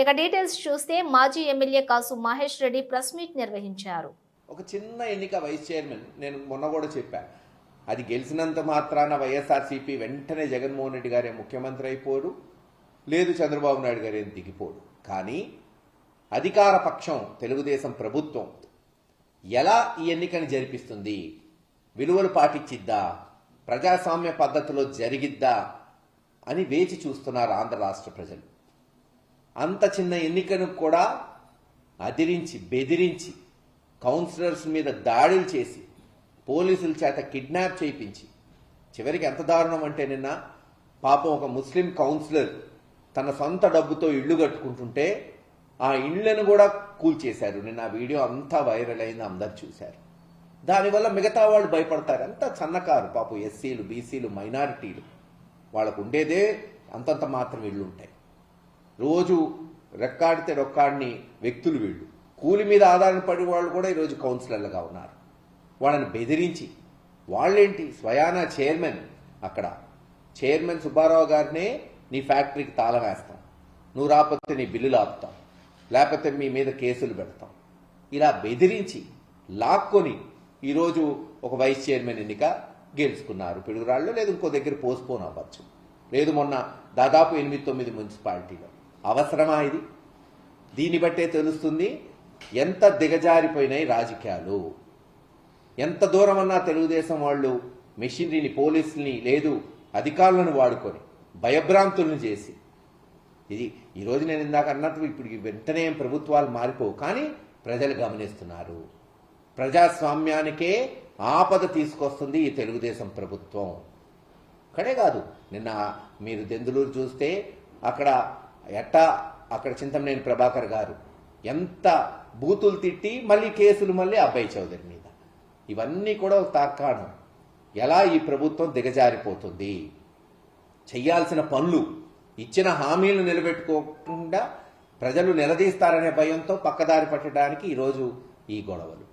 ఇక డీటెయిల్స్ చూస్తే మాజీ MLA Kasu Mahesh Reddy press meet నిర్వహించారు. ఒక చిన్న ఎన్నిక వైస్ చైర్మన్ నేను మొన్న కూడా చెప్పాను అది గెలిచినంత మాత్రాన వైఎస్ఆర్సీపీ వెంటనే జగన్మోహన్ రెడ్డి గారే ముఖ్యమంత్రి అయిపోడు లేదు చంద్రబాబు నాయుడు గారే దిగిపోడు. కానీ అధికార పక్షం తెలుగుదేశం ప్రభుత్వం ఎలా ఈ ఎన్నికను జరిపిస్తుంది విలువలు పాటించిద్దా ప్రజాస్వామ్య పద్ధతిలో జరిగిద్దా అని వేచి చూస్తున్నారు ఆంధ్ర రాష్ట్ర ప్రజలు. అంత చిన్న ఎన్నికను కూడా అదిరించి బెదిరించి కౌన్సిలర్స్ మీద దాడులు చేసి పోలీసుల చేత కిడ్నాప్ చేయించి చివరికి ఎంత దారుణం అంటే నిన్న పాపం ఒక ముస్లిం కౌన్సిలర్ తన సొంత డబ్బుతో ఇళ్ళు కట్టుకుంటుంటే ఆ ఇళ్ళను కూడా కూల్చేశారు. నిన్న ఆ వీడియో అంతా వైరల్ అయింది అందరు చూశారు. దానివల్ల మిగతా వాళ్ళు భయపడతారు. అంత సన్నకారు పాపం ఎస్సీలు బీసీలు మైనారిటీలు. వాళ్ళకు ఉండేదే అంతంత మాత్రం ఇళ్ళు ఉంటాయి. రోజు రెక్కాడితే రొక్కాడిని వ్యక్తులు వీళ్ళు. కూలి మీద ఆధారపడి వాళ్ళు కూడా ఈరోజు కౌన్సిలర్లుగా ఉన్నారు. వాళ్ళని బెదిరించి వాళ్ళేంటి? స్వయానా చైర్మన్ అక్కడ. చైర్మన్ సుబ్బారావు గారినే నీ ఫ్యాక్టరీకి తాళం వేస్తాం. నువ్వు రాకపోతే నీ బిల్లులు ఆపుతాం. లేకపోతే మీ మీద కేసులు పెడతాం. ఇలా బెదిరించి లాక్కొని ఈరోజు ఒక వైస్ చైర్మన్ ఎన్నిక గెలుచుకున్నారు. పిడుగురాళ్ళు లేదు ఇంకో దగ్గర పోస్ట్పోన్ అవ్వచ్చు. లేదు మొన్న దాదాపు ఎనిమిది తొమ్మిది మున్సిపాలిటీలో. అవసరమా ఇది? దీన్ని బట్టే తెలుస్తుంది ఎంత దిగజారిపోయినాయి రాజకీయాలు. ఎంత దూరం అన్నా తెలుగుదేశం వాళ్ళు మెషినరీని పోలీసుల్ని లేదు అధికారులను వాడుకొని భయభ్రాంతులను చేసి. ఇది ఈరోజు నేను ఇందాక అన్నట్టు ఇప్పుడు వెంటనే ప్రభుత్వాలు మారిపోవు కానీ ప్రజలు గమనిస్తున్నారు. ప్రజాస్వామ్యానికే ఆపద తీసుకొస్తుంది ఈ తెలుగుదేశం ప్రభుత్వం. అక్కడే కాదు నిన్న మీరు దెందులూరు చూస్తే అక్కడ ఎట్టా అక్కడ చింతమనేని ప్రభాకర్ గారు ఎంత బూతులు తిట్టి మళ్ళీ కేసులు మళ్ళీ అబ్బాయి చౌదరి మీద. ఇవన్నీ కూడా ఒక ఎలా ఈ ప్రభుత్వం దిగజారిపోతుంది? చేయాల్సిన పనులు ఇచ్చిన హామీలు నిలబెట్టుకోకుండా ప్రజలు నిలదీస్తారనే భయంతో పక్కదారి పట్టడానికి ఈరోజు ఈ గొడవలు.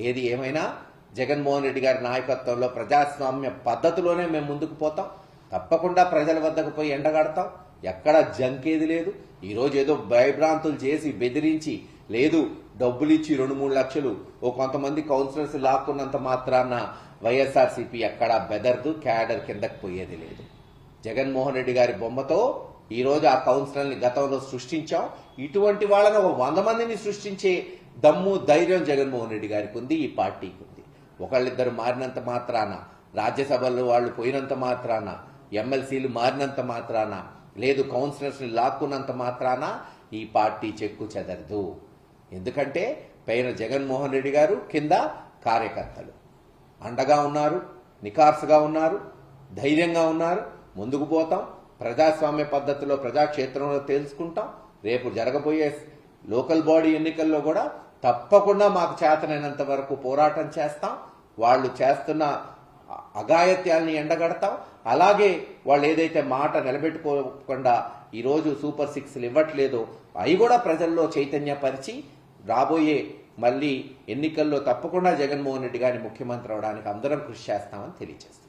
ఏది ఏమైనా జగన్మోహన్ రెడ్డి గారి నాయకత్వంలో ప్రజాస్వామ్య పద్ధతిలోనే మేము ముందుకు పోతాం. తప్పకుండా ప్రజల వద్దకు పోయి ఎండగడతాం. ఎక్కడ జంకేది లేదు. ఈరోజు ఏదో భయభ్రాంతులు చేసి బెదిరించి లేదు డబ్బులు ఇచ్చి రెండు మూడు లక్షలు ఓ కొంతమంది కౌన్సిలర్స్ లాక్కున్నంత మాత్రాన వైఎస్ఆర్సీపీ ఎక్కడా బెదర్దు క్యాడర్ కిందకు పోయేది లేదు. జగన్మోహన్ రెడ్డి గారి బొమ్మతో ఈ రోజు ఆ కౌన్సిలర్ని గతంలో సృష్టించాం. ఇటువంటి వాళ్ళని ఒక వంద మందిని సృష్టించే దమ్ము ధైర్యం జగన్మోహన్ రెడ్డి గారికి ఉంది ఈ పార్టీకి ఉంది. ఒకళ్ళిద్దరు మారినంత మాత్రాన రాజ్యసభలో వాళ్ళు పోయినంత మాత్రాన ఎమ్మెల్సీలు మారినంత మాత్రాన లేదు కౌన్సిలర్స్ని లాక్కున్నంత మాత్రాన ఈ పార్టీ చెక్కు చెదరదు. ఎందుకంటే పైన జగన్మోహన్ రెడ్డి గారు కింద కార్యకర్తలు. అండగా ఉన్నారు నికార్సుగా ఉన్నారు ధైర్యంగా ఉన్నారు. ముందుకు పోతాం ప్రజాస్వామ్య పద్ధతిలో ప్రజాక్షేత్రంలో తెలుసుకుంటాం రేపు జరగబోయే లోకల్ బాడీ ఎన్నికల్లో కూడా తప్పకుండా మాకు చేతనైనంత వరకు పోరాటం చేస్తాం. వాళ్ళు చేస్తున్న అగాయత్యాల్ని ఎండగడతాం. అలాగే వాళ్ళు ఏదైతే మాట నిలబెట్టుకోకుండా ఈరోజు సూపర్ సిక్స్లు ఇవ్వట్లేదో అవి కూడా ప్రజల్లో చైతన్యపరిచి రాబోయే మళ్ళీ ఎన్నికల్లో తప్పకుండా జగన్మోహన్ రెడ్డి గారిని ముఖ్యమంత్రి అవడానికి అందరం కృషి చేస్తామని తెలియజేస్తాం